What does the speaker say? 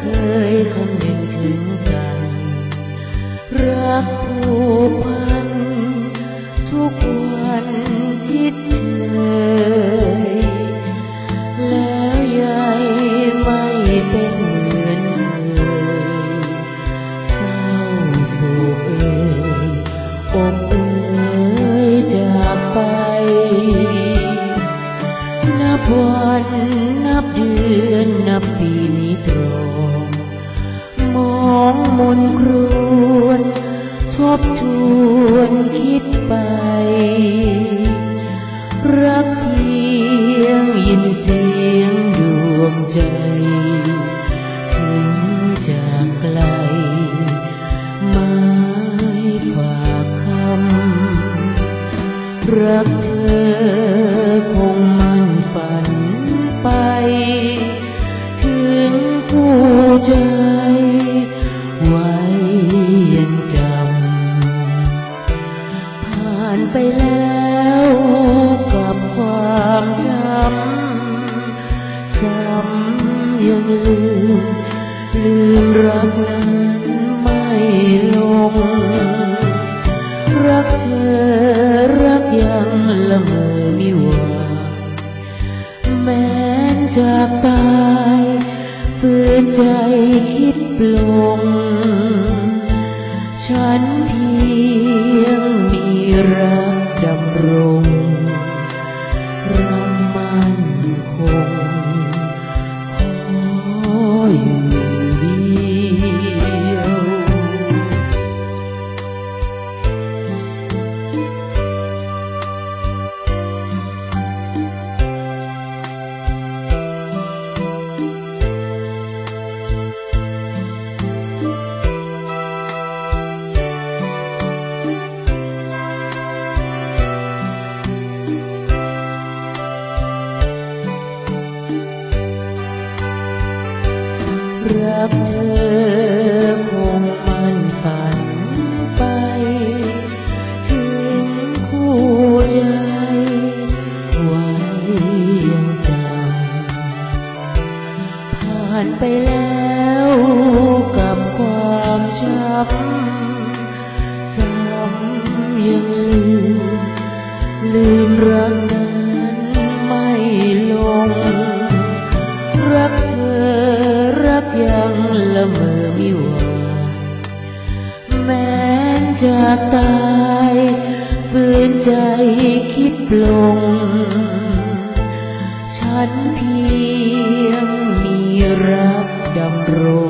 เคยคงนึงถึงกันรักผูกพัน ทุกวันคิดเธอแล้วยายไม่เป็นเหมือนเลยเศร้าโศกเออบเอ่จากไป นับวันนับเดือนนับปีนี้ตรง ของมนครวนทบทวนคิดไป รักเพียงยินเสียงดวงใจ ถึงจากไกลไม้ฝากคำ รักเธอคงมันฝันไป ถึงคู่ใจไานไปแล้วกับความจำซ้ำยังลืมลืมรักนั้นไม่ลง รักเธอรักยังละเมอมิวาแม้จากตายฝืนใจคิดปลง ฉันเพียง รักดำรง รักเธอคงมันฝันไป ถึงคู่ใจไว้ยังจำผ่านไปแล้วกับความช้ำ จากตายฝืนใจคิดปลง ฉันเพียงมีรักดำรง